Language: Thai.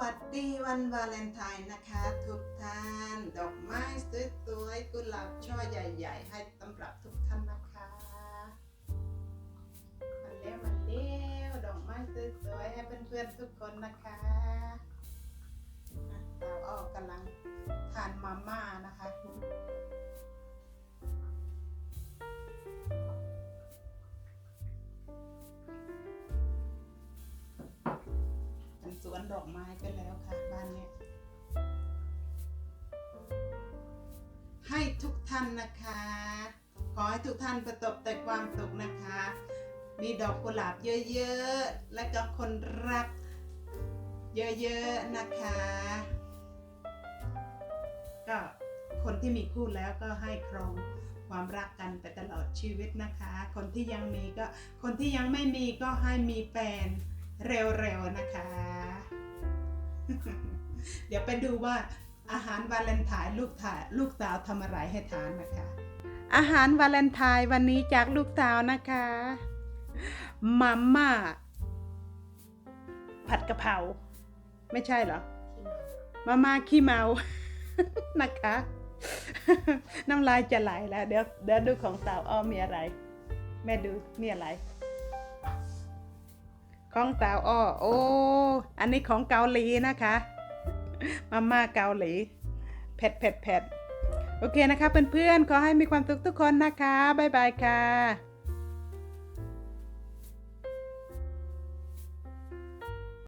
วัสดีวันวาเลนไทน์นะคะ ทุกท่าน ดอกไม้สวยๆกุหลาบช่อใหญ่ ๆ ให้ตำรับทุกท่านนะคะมันเลี้ยวมันเลี้ยวดอกไม้สวยๆให้เพื่อนๆทุกคนนะคะอะสาวอ้อกำลังทานมาม่านะคะ วนดอกไม้ไปแล้วค่ะบ้านเนี้ยให้ทุกท่านนะคะ ขอให้ทุกท่านประสบแต่ความสุขนะคะ มีดอกกุหลาบเยอะๆ และก็คนรัก เยอะๆนะคะ ก็คนที่มีคู่แล้วก็ให้ครองความรักกันไปตลอดชีวิตนะคะ คนที่ยังมีก็คนที่ยังไม่มีก็ให้มีแฟน เร็วๆนะคะ เดี๋ยวไปดูว่าอาหารวาเลนไทน์ลูกถ่ายลูกสาวทำอะไรให้ทานนะคะ อาหารวาเลนไทน์วันนี้จากลูกสาวนะคะมาม่าผัดกะเพราไม่ใช่เหรอมาม่าขี้เมานะคะ น้ำลายจะไหลแล้ว เดี๋ยวเดี๋ยวดูของสาวอ้อมมีอะไร แม่ดูมีอะไร ของสาวอ้อโอ้อันนี้ของเกาหลีนะคะมาม่าเกาหลีเผ็ดเผ็ดเผ็ดโอเคนะคะเพื่อนๆขอให้มีความสุขทุกคนนะคะบ๊ายบายค่ะ